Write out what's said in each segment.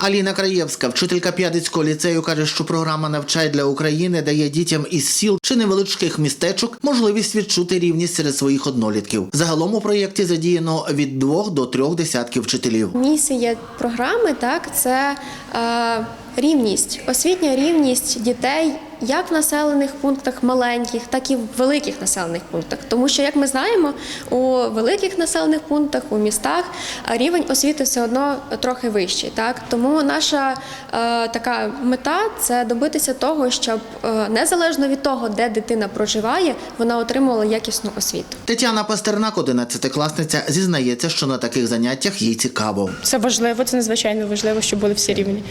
Аліна Краєвська, вчителька П'ядицького ліцею, каже, що програма «Навчай для України дає дітям із сіл чи невеличких містечок можливість відчути рівність серед своїх однолітків. Загалом у проєкті задіяно від двох до трьох десятків вчителів. Місія програми так це е, рівність, освітня рівність дітей як в населених пунктах маленьких, так і в великих населених пунктах. Тому що, як ми знаємо, у великих населених пунктах, у містах рівень освіти все одно трохи вищий. Так тому наша е, така мета це добитися того, щоб е, незалежно від того, де дитина проживає, вона отримувала якісну освіту. Тетяна Пастернак, 11-класниця, зізнається, що на таких заняттях їй цікаво. Це важливо, це надзвичайно важливо, щоб були всі рівні.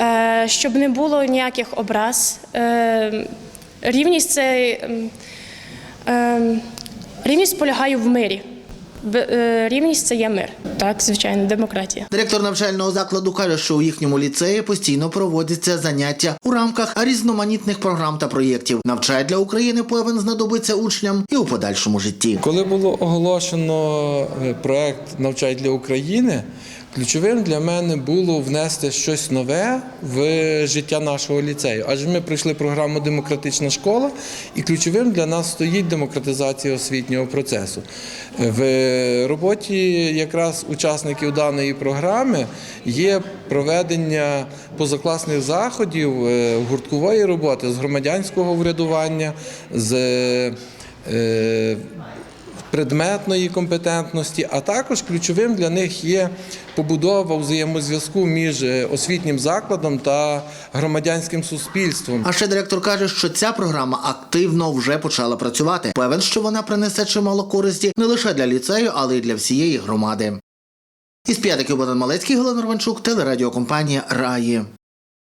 Е, щоб не було ніяких образ. Е, рівність це ем, рівність полягає в мирі. Е, Рівність це є мир. Так, звичайно, демократія. Директор навчального закладу каже, що у їхньому ліцеї постійно проводяться заняття у рамках різноманітних програм та проєктів. Навчай для України певен знадобиться учням і у подальшому житті. Коли було оголошено е, проект Навчай для України, ключовим для мене було внести щось нове в життя нашого ліцею. Адже ми пройшли програму Демократична школа, і ключовим для нас стоїть демократизація освітнього процесу. В роботі якраз учасників даної програми є проведення позакласних заходів, е, гурткової роботи з громадянського врядування, з е, предметної компетентності, а також ключовим для них є побудова взаємозв'язку між е, освітнім закладом та громадянським суспільством. А ще директор каже, що ця програма активно вже почала працювати. Певен, що вона принесе чимало користі не лише для ліцею, але й для всієї громади. Із п'ятиків Богдан Малецький, Галина Рванчук, телерадіокомпанія Раї.